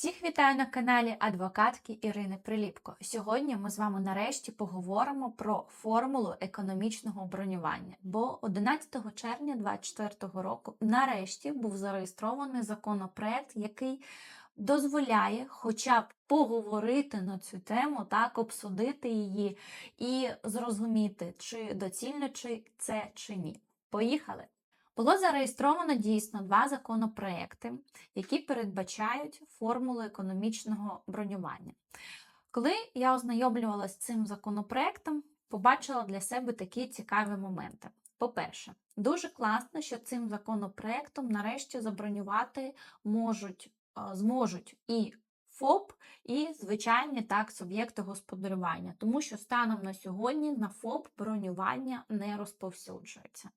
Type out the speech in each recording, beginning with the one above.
Всіх вітаю на каналі адвокатки Ірини Приліпко. Сьогодні ми з вами нарешті поговоримо про формулу економічного бронювання. Бо 11 червня 2024 року нарешті був зареєстрований законопроект, який дозволяє хоча б поговорити на цю тему, так, обсудити її і зрозуміти, чи доцільно чи це чи ні. Поїхали! Було зареєстровано дійсно два законопроекти, які передбачають формулу економічного бронювання. Коли я ознайомлювалася з цим законопроектом, побачила для себе такі цікаві моменти. По-перше, дуже класно, що цим законопроектом нарешті забронювати можуть, е, зможуть і ФОП, і звичайні так суб'єкти господарювання, тому що станом на сьогодні на ФОП бронювання не розповсюджується.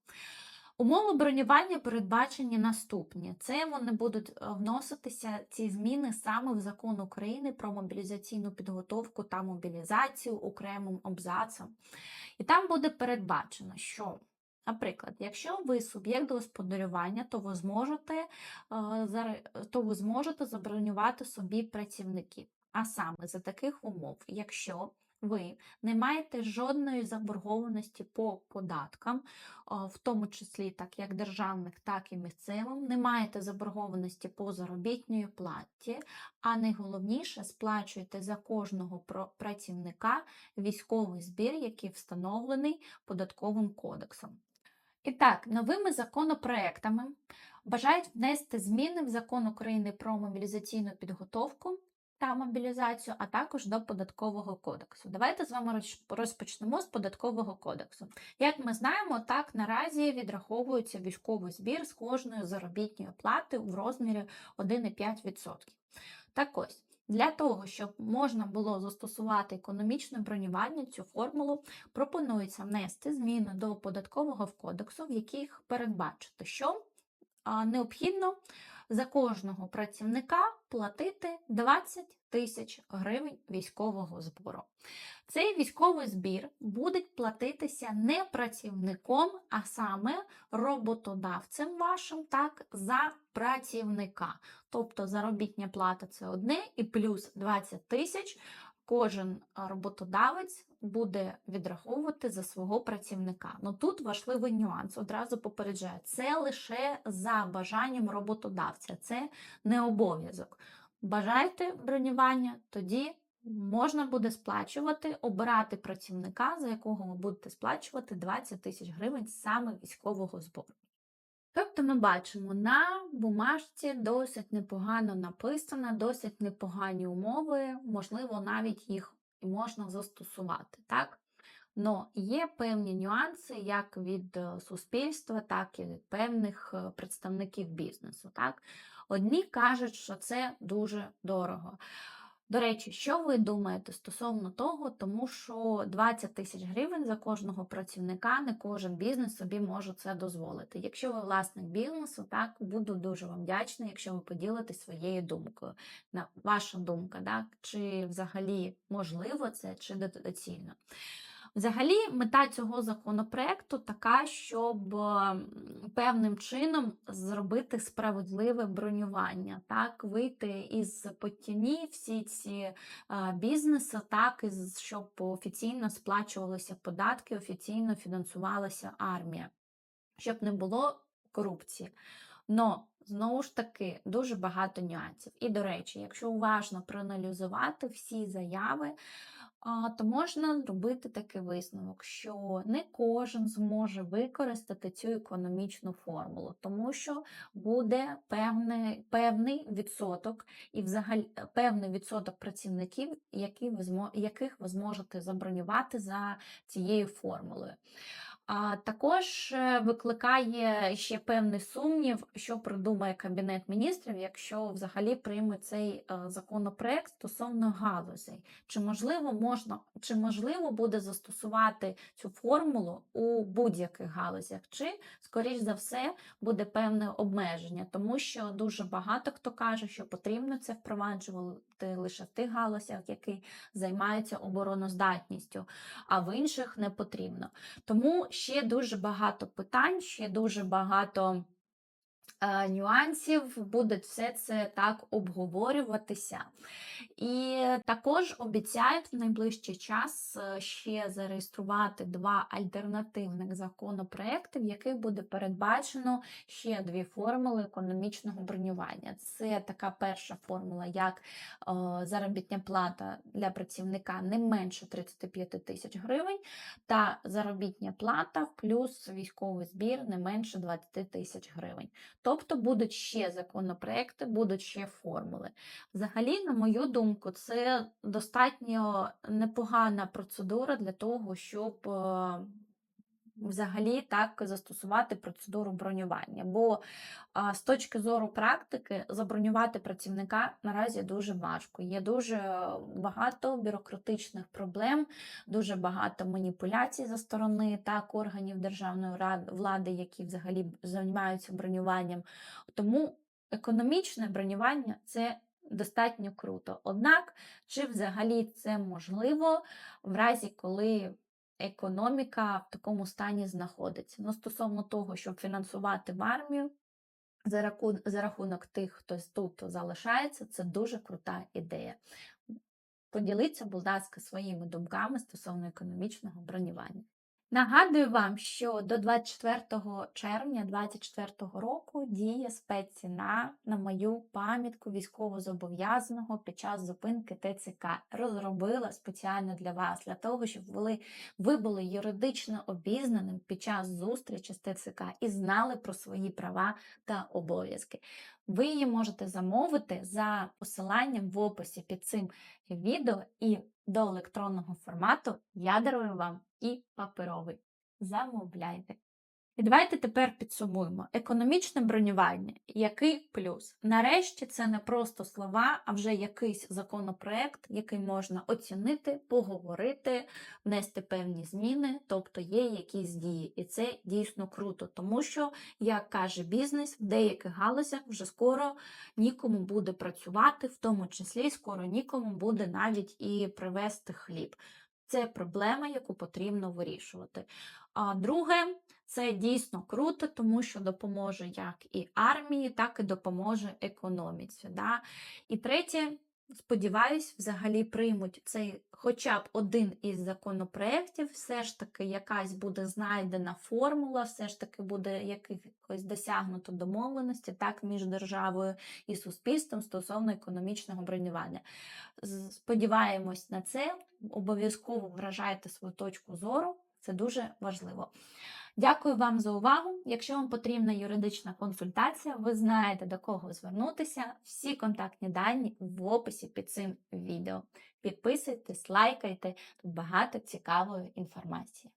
Умови бронювання передбачені наступні: це вони будуть е, вноситися ці зміни саме в закон України про мобілізаційну підготовку та мобілізацію окремим абзацом. І там буде передбачено, що, наприклад, якщо ви суб'єкт господарювання, то ви зможете, е, то ви зможете забронювати собі працівників. А саме за таких умов, якщо ви не маєте жодної заборгованості по податкам, в тому числі так як державних, так і місцевим, не маєте заборгованості по заробітній платі, а найголовніше сплачуєте за кожного працівника військовий збір, який встановлений податковим кодексом. І так, новими законопроектами бажають внести зміни в закон України про мобілізаційну підготовку та мобілізацію, а також до податкового кодексу. Давайте з вами роз- розпочнемо з податкового кодексу. Як ми знаємо, так наразі відраховується військовий збір з кожної заробітної плати в розмірі 1,5%. Так ось. Для того, щоб можна було застосувати економічне бронювання, цю формулу пропонується внести зміни до податкового кодексу, в яких передбачити, що необхідно за кожного працівника платити 20 тисяч гривень військового збору. Цей військовий збір буде платитися не працівником, а саме роботодавцем вашим, так, за працівника. Тобто заробітня плата це одне і плюс 20 тисяч кожен роботодавець буде відраховувати за свого працівника. Ну тут важливий нюанс, одразу попереджаю, це лише за бажанням роботодавця, це не обов'язок. Бажаєте бронювання, тоді можна буде сплачувати, обирати працівника, за якого ви будете сплачувати 20 тисяч гривень саме військового збору. Тобто ми бачимо, на бумажці досить непогано написано, досить непогані умови, можливо, навіть їх можна застосувати, так? Но є певні нюанси як від е, суспільства, так і від певних е, представників бізнесу. Так? Одні кажуть, що це дуже дорого. До речі, що ви думаєте стосовно того, тому що 20 тисяч гривень за кожного працівника не кожен бізнес собі може це дозволити. Якщо ви власник бізнесу, так буду дуже вам вдячна, якщо ви поділитесь своєю думкою. Ваша думка, так? чи взагалі можливо це, чи доцільно. Взагалі, мета цього законопроекту така, щоб певним чином зробити справедливе бронювання, так, вийти із потіні всі ці бізнеси, так, із, щоб офіційно сплачувалися податки, офіційно фінансувалася армія, щоб не було корупції. Но знову ж таки дуже багато нюансів. І, до речі, якщо уважно проаналізувати всі заяви, то можна зробити такий висновок, що не кожен зможе використати цю економічну формулу, тому що буде певний, певний відсоток і взагалі певний відсоток працівників, які ви яких ви зможете забронювати за цією формулою. А також е, викликає ще певний сумнів, що придумає Кабінет міністрів, якщо взагалі прийме цей е, законопроект стосовно галузей. Чи можливо можна, чи можливо буде застосувати цю формулу у будь-яких галузях, чи, скоріш за все, буде певне обмеження, тому що дуже багато хто каже, що потрібно це впроваджувати лише в тих галузях, які займаються обороноздатністю, а в інших не потрібно. Тому ще дуже багато питань, ще дуже багато нюансів, буде все це так обговорюватися. І також обіцяють в найближчий час е, ще зареєструвати два альтернативних законопроекти, в яких буде передбачено ще дві формули економічного бронювання. Це така перша формула, як е, заробітня плата для працівника не менше 35 тисяч гривень, та заробітня плата плюс військовий збір не менше 20 тисяч гривень. Тобто будуть ще законопроекти, будуть ще формули. Взагалі, на мою думку, це достатньо непогана процедура для того, щоб е, взагалі так застосувати процедуру бронювання. Бо з точки зору практики забронювати працівника наразі дуже важко. Є дуже багато бюрократичних проблем, дуже багато маніпуляцій за сторони так органів державної влади, які взагалі займаються бронюванням. Тому економічне бронювання це достатньо круто. Однак, чи взагалі це можливо в разі, коли економіка в такому стані знаходиться? Ну, стосовно того, щоб фінансувати в армію. За рахунок, за рахунок тих, хто тут залишається, це дуже крута ідея. Поділіться, будь ласка, своїми думками стосовно економічного бронювання. Нагадую вам, що до 24 червня 2024 року діє спецціна на мою пам'ятку військовозобов'язаного під час зупинки ТЦК. Розробила спеціально для вас, для того, щоб ви, ви були юридично обізнаним під час зустрічі з ТЦК і знали про свої права та обов'язки. Ви її можете замовити за посиланням в описі під цим відео і до електронного формату я дарую вам і паперовий. Замовляйте. І давайте тепер підсумуємо. Економічне бронювання. Який плюс? Нарешті це не просто слова, а вже якийсь законопроект, який можна оцінити, поговорити, внести певні зміни, тобто є якісь дії. І це дійсно круто, тому що, як каже бізнес, в деяких галузях вже скоро нікому буде працювати, в тому числі скоро нікому буде навіть і привезти хліб. Це проблема, яку потрібно вирішувати. А друге, це дійсно круто, тому що допоможе як і армії, так і допоможе економіці. Да? І третє, сподіваюсь, взагалі приймуть цей хоча б один із законопроєктів, все ж таки якась буде знайдена формула, все ж таки буде якихось досягнуто домовленості так, між державою і суспільством стосовно економічного бронювання. Сподіваємось на це, обов'язково вражайте свою точку зору. Це дуже важливо. Дякую вам за увагу. Якщо вам потрібна юридична консультація, ви знаєте до кого звернутися. Всі контактні дані в описі під цим відео. Підписуйтесь, лайкайте, тут багато цікавої інформації.